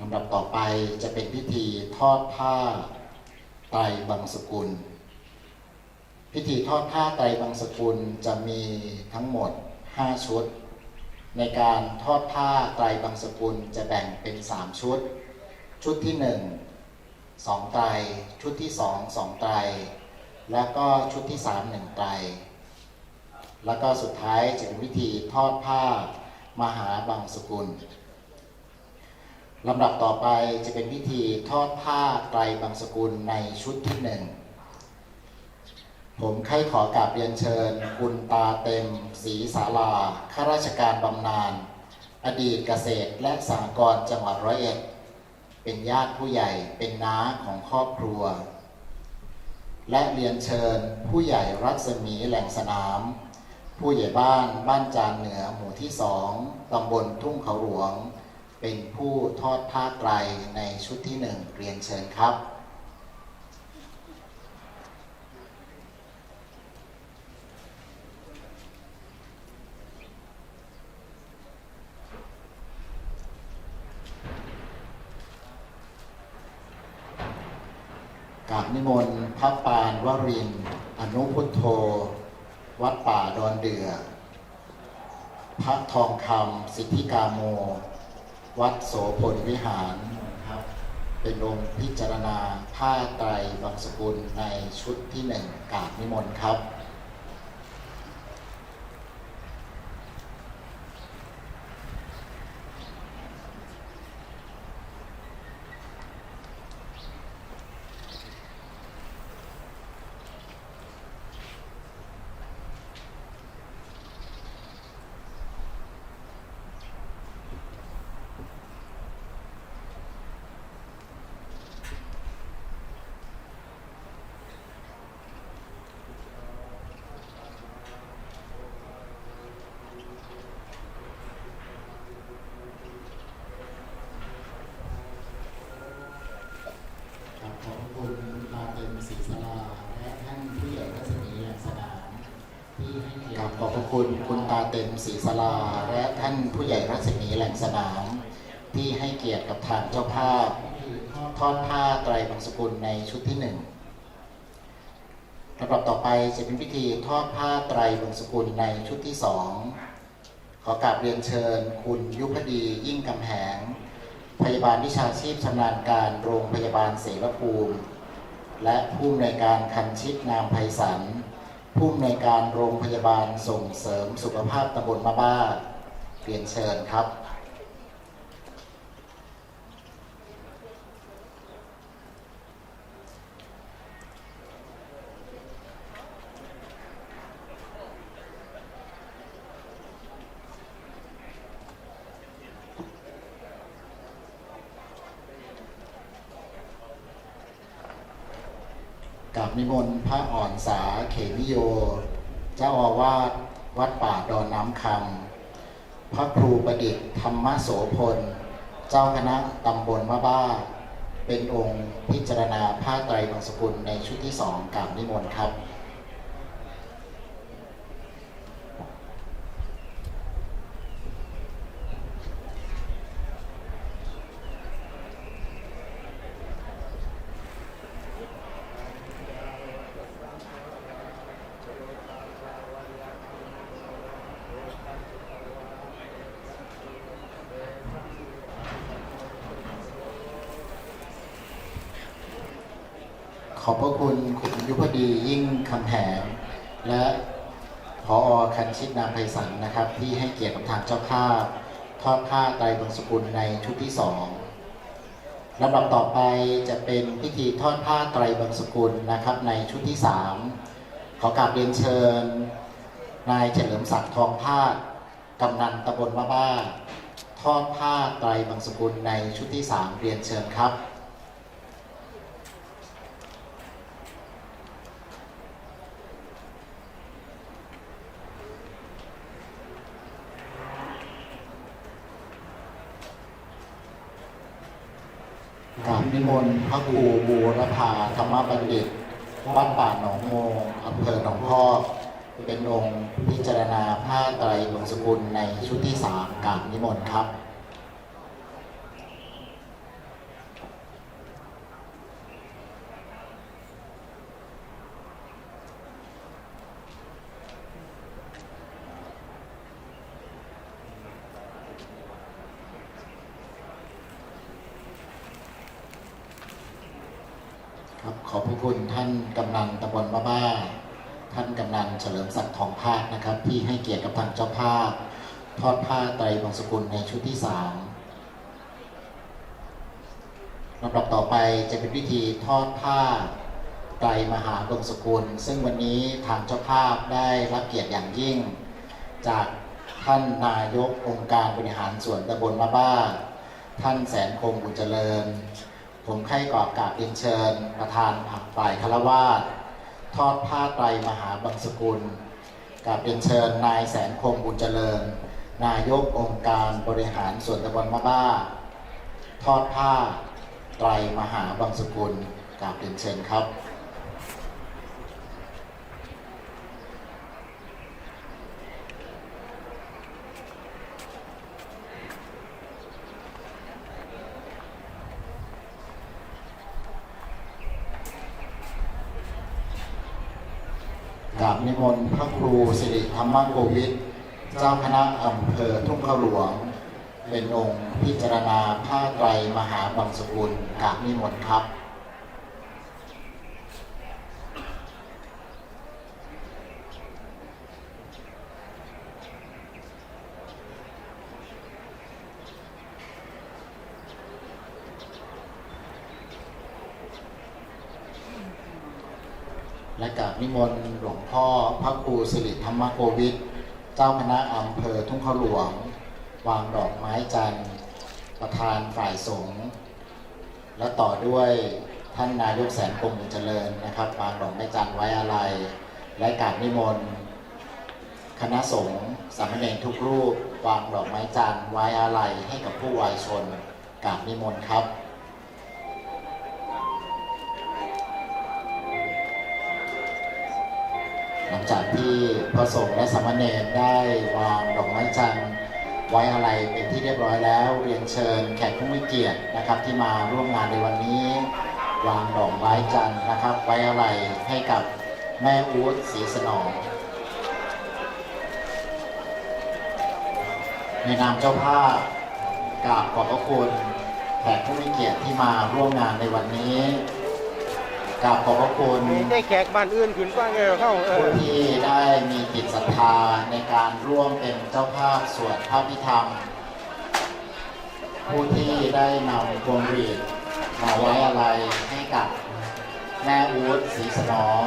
ลำดับต่อไปจะเป็นพิธีทอดผ้าไตรบังสกุล พิธีทอดผ้าไตรบังสกุลจะมีทั้งหมด 5 ชุด ในการทอดผ้าไตรบังสกุลจะแบ่งเป็น 3 ชุด ชุดที่ 1 2 ไตร ชุดที่ 2 2 ไตร แล้วก็ชุดที่ 3 1 ไตร แล้วก็สุดท้ายจะเป็นพิธีทอดผ้ามหาบังสกุล ลำดับต่อไปจะเป็นพิธีทอดผ้าไตรบังสกุลในชุดที่หนึ่ง ผมใครขอกราบเรียนเชิญ คุณตาเต็มศรีสาลาข้าราชการบำนาญอดีตเกษตรและสหกรณ์จังหวัดร้อยเอ็ด เป็นญาติผู้ใหญ่เป็นน้าของครอบครัว และเรียนเชิญผู้ใหญ่รัศมีแหล่งสนาม ผู้ใหญ่บ้านบ้านจานเหนือหมู่ที่สองตำบลทุ่งเขาหลวง เป็นผู้ทอดผ้าไตรในชุดที่หนึ่งเรียนเชิญครับกราบนิมนต์พระปานวรินอนุพุทโธ วัดป่าดอนเดือ พระทองคำสิทธิกาโม วัดโสพลวิหารครับ เป็นองค์พิจารณาผ้าไตรบางสกุลในชุดที่หนึ่งกาบนิมนต์ครับ ครับ ขอบคุณลาเต็มศรีสลาและท่านผู้ใหญ่รัศมีแหลมสนามที่ให้เกียรติขอบพระคุณคุณตาเต็มศรีสลาและท่านผู้ใหญ่รัศมีแหล่งสนาม ที่ให้เกียรติกับทางเจ้าภาพทอดผ้าไตรบางสกุลในชุดที่หนึ่งลำดับต่อไปจะเป็นพิธีทอดผ้าไตรบางสกุลในชุดที่สองขอกราบเรียนเชิญ คุณยุพดียิ่งกำแหง พยาบาลวิชาชีพชำนาญการโรงพยาบาลเสรภูมิ และผู้อำนวยการคันชิตนามไพศาลผู้อำนวยการโรงพยาบาลส่งเสริมสุขภาพตำบลมาบ้าเรียนเชิญครับ กับ นิมนต์พระอ่อนสาเขมิโย เจ้าอาวาสวัดป่าดอนน้ำคำพระครูประดิษฐ์ธรรมโสพล เจ้าคณะตำบลมะบ้า เป็นองค์พิจารณาผ้าไตรบางสกุลในชุดที่สองกับนิมนต์ครับ ขอบพระคุณคุณยุพดียิ่งคำแหงและพอคันชิตนามไพศาลนะครับ ที่ให้เกียรติกับทางเจ้าภาพทอดผ้าไตรบางสกุลในชุดที่สองลำดับต่อไปจะเป็นพิธีทอดผ้าไตรบางสกุลนะครับในชุดที่สามขอกราบเรียนเชิญ นายเฉลิมศักดิ์ทองพากำนันตำบลมะบ้า ทอดผ้าไตรบางสกุลในชุดที่สามเรียนเชิญครับ กราบนิมนต์พระครูบูรพาธรรมบัณฑิตวัดป่าหนองโมงอำเภอหนองพอกเป็นองค์พิจารณาผ้าไตรบงสกุลในชุดที่สามกราบนิมนต์ครับ ครับข อบพระคุณท่านกำนันตำบลมะบ้า ท่านกำนันเฉลิมศักดิ์ทองภาคนะครับ ที่ให้เกียรติกับทางเจ้าภาพ ทอดผ้าไตรบางสกุลในชุดที่สามลำดับต่อไปจะเป็นพิธีทอดผ้าไตรมหาบงสกุล ซึ่งวันนี้ทางเจ้าภาพได้รับเกียรติอย่างยิ่ง จากท่านนายกองค์การบริหารส่วนตำบลมะบ้า ท่านแสนคงบุญเจริญ ผมให้กอบกาบเรียนเชิญ ประธานผักฝ่ายคารวาสทอดผ้าไตรมหาบังสกุลกาบเรียนเชิญ นายแสนคงบุญเจริญ นายกองค์การบริหารส่วนตำบลมะบ้า ทอดผ้าไตรมหาบังสกุลกาบเรียนเชิญครับ ก ราบนิมนต์พระครูสิริธรรมโกวิทเจ้าคณะอำเภอทุ่งข้าหลวง เป็นองค์พิจารณาผ้าไตรมหาบังสกุลกราบนิมนต์ครับ และกราบ นิมนต์หลวงพ่อพระครูสิริธรรมโกวิทเจ้าคณะอำเภอทุ่งข้าหลวง วางดอกไม้จันทร์ประธานฝ่ายสงฆ์และต่อด้วยท่านนายกแสนคงบุญเจริญนะครับวางดอกไม้จันทร์ไว้อะไร และกราบนิมนต์คณะสงฆ์สามเณรทุกรูป วางดอกไม้จันทร์ไว้อะไรให้กับผู้วายชนกราบนิมนต์ครับ ลังจากที่พระสงฆ์และสามเณรได้วางดอกไม้จันทร์ไว้อะไรเป็นที่เรียบร้อยแล้ว เรียนเชิญแขกผู้มีเกียรตินะครับ ที่มาร่วมงานในวันนี้ วางดอกไม้จันทร์นะครับ ไว้อะไรให้กับแม่อู๊ดศรีสนองในนามเจ้าภาพกราบขอบพระคุณแขกผู้มีเกียรติที่มาร่วมงานในวันนี้ กราบขอบพระคุณได้แขกบ้านอื่นขึ้นบ้างไงเข้าเอผู้อที่ได้มีจิตศรัทธาในการร่วมเป็นเจ้าภาพสวดพระพิธรรม ผู้ที่ได้นำพวงหรีดมาไว้อะไรให้กับแม่อู๊ดศรีสนอง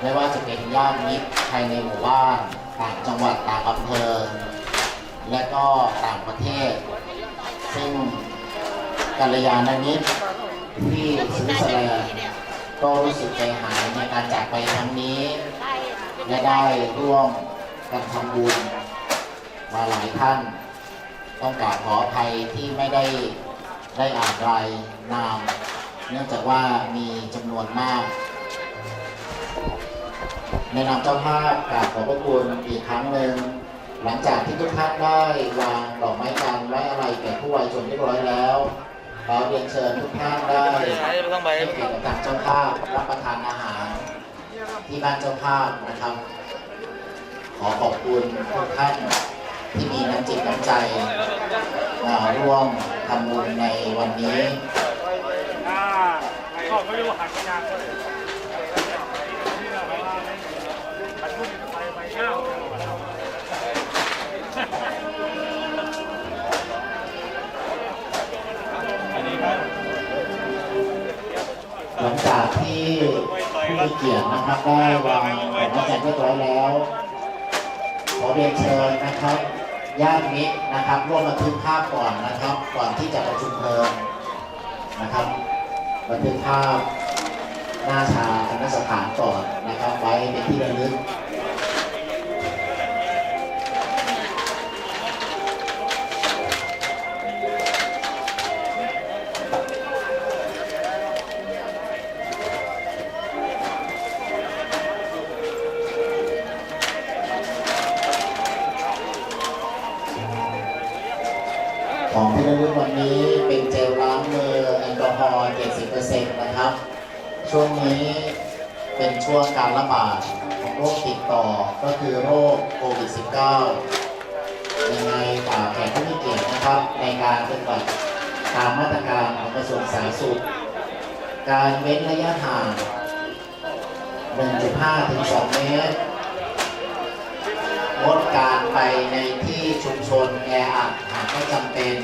ไม่ว่าจะเป็นญาติมิตรภายในหมู่บ้านต่างจังหวัดต่างอำเภอ และก็ต่างประเทศ ซึ่งกัลยาณมิตรที่สวิตเซอร์แลนด์ ก็รู้สึกใจหายในการจากไปครั้งนี้ และได้ร่วมกันทำบุญมาหลายท่าน ต้องกราบขออภัยที่ไม่ได้ได้อ่านรายนาม เนื่องจากว่ามีจำนวนมากในนามเจ้าภาพกราบขอบพระคุณอีกครั้งหนึ่งหลังจากที่ทุกท่านได้วางดอกไม้จันทร์ไว้อะไรแก่ผู้วัยชนเรียบร้อยแล้ว ขอเรียนเชิญทุกท่านได้ให้เกียรติกับทางเจ้าภาพรับประทานอาหาร ที่บ้านเจ้าภาพนะครับ ขอขอบคุณทุกท่านที่มีน้ำจิตน้ำใจมาร่วมทำบุญในวันนี้ก็ไม่รู้หันยางก็เเกียรตินะครับได้วางขอกไม้จันทร์เรียบร้อยแล้วขอเรียนเชิญนะครับญาติมิตรนะครับร่วมบันทึกภาพก่อนนะครับ ก่อนที่จะประชุมเพลิงนะครับบันทึกภาพหน้าชาคณะสถานก่อนนะครับ ไว้เป็นที่ระลึก ช่วงนี้เป็นช่วงการระบาดของโรคติดต่อก็คือโรคโควิด -19 ยังไงฝากแขกผู้มีเกียรตินะครับในการปฏิบัติตามมาตรการของกระทรวงสาธารณสุข การเว้นระยะห่าง 1.5 ถึง 2 เมตรงดการไปในที่ชุมชนแออัดหากไม่จำเป็น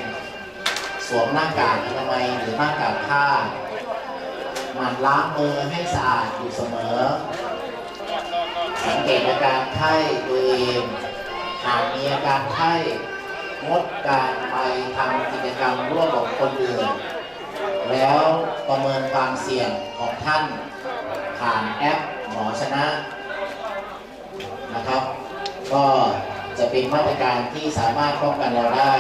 สวมหน้ากากอนามัยหรือหน้ากากผ้า หมั่นล้างมือให้สะอาดอยู่เสมอ สังเกตอาการไข้ตัวเองหากมีอาการไข้งดการไปทำกิจกรรมร่วมกับคนอื่น แล้วประเมินความเสี่ยงของท่าน ผ่านแอปหมอชนะนะครับ ก็จะเป็นมาตรการที่สามารถป้องกันเราได้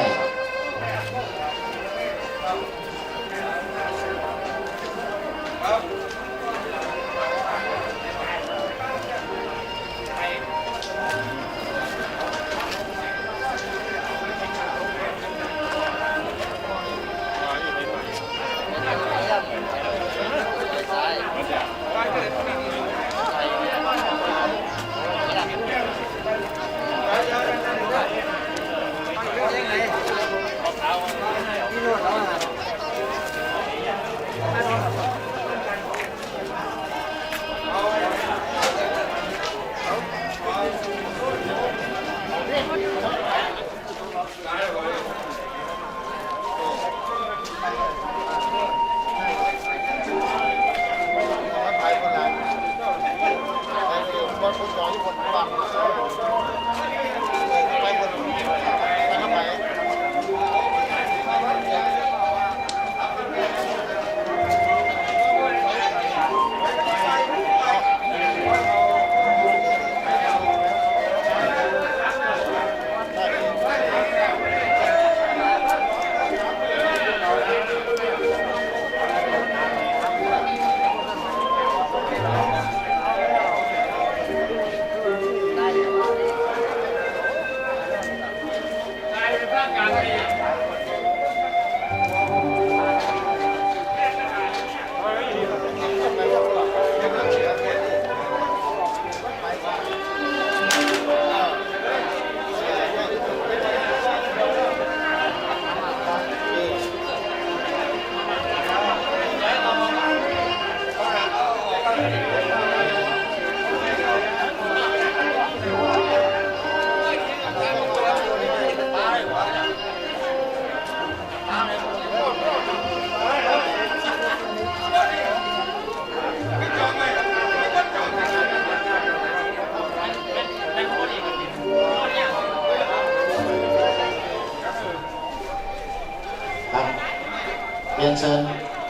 เรียนเชิญ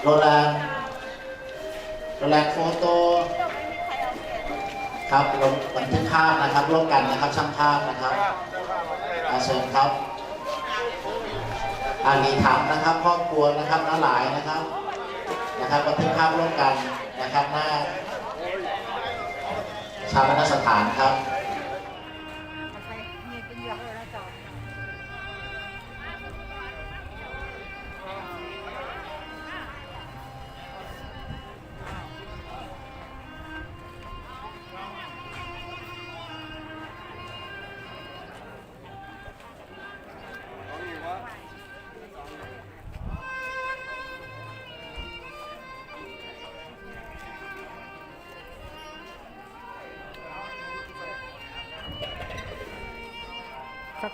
โรแลนด์โรแลนโฟโต้ครับลงบันทึกภาพนะครับร่วมกันนะครับช่างภาพนะครับอาเชิญครับอาลีถามนะครับครอบครัวนะครับน้าหลายนะครับนะครับบันทึกภาพร่วมกันนะครับหน้าชาปนสถานครับ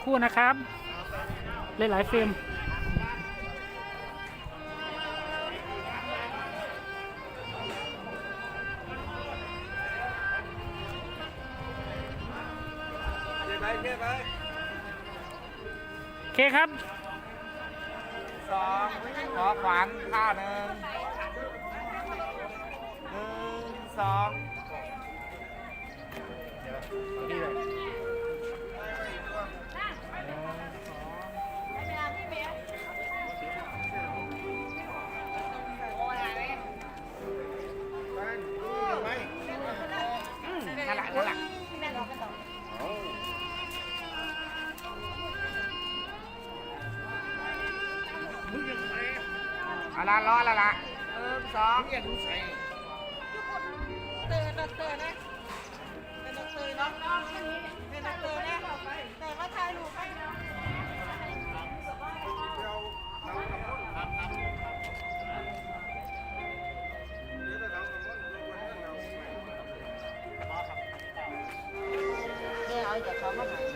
ครู่นะครับหลายๆเฟรมโอเคครับสองขอขวานท่าหนึ่งหนึ่งสอง เอาละรอแล้วล่ะหนึ่งสองเนี่ยดูใส่ทุกคนเตยเตยเตยนะเตยเตยน้องน้องเตยเตยนะแต่ว่าชายลูกให้นะเอาจากเขามาไหน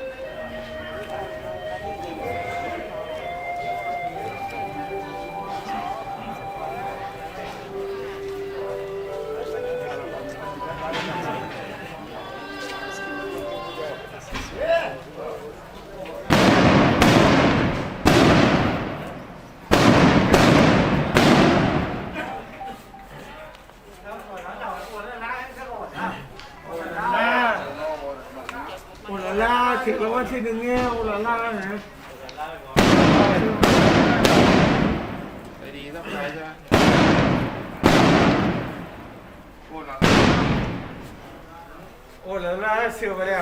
แล้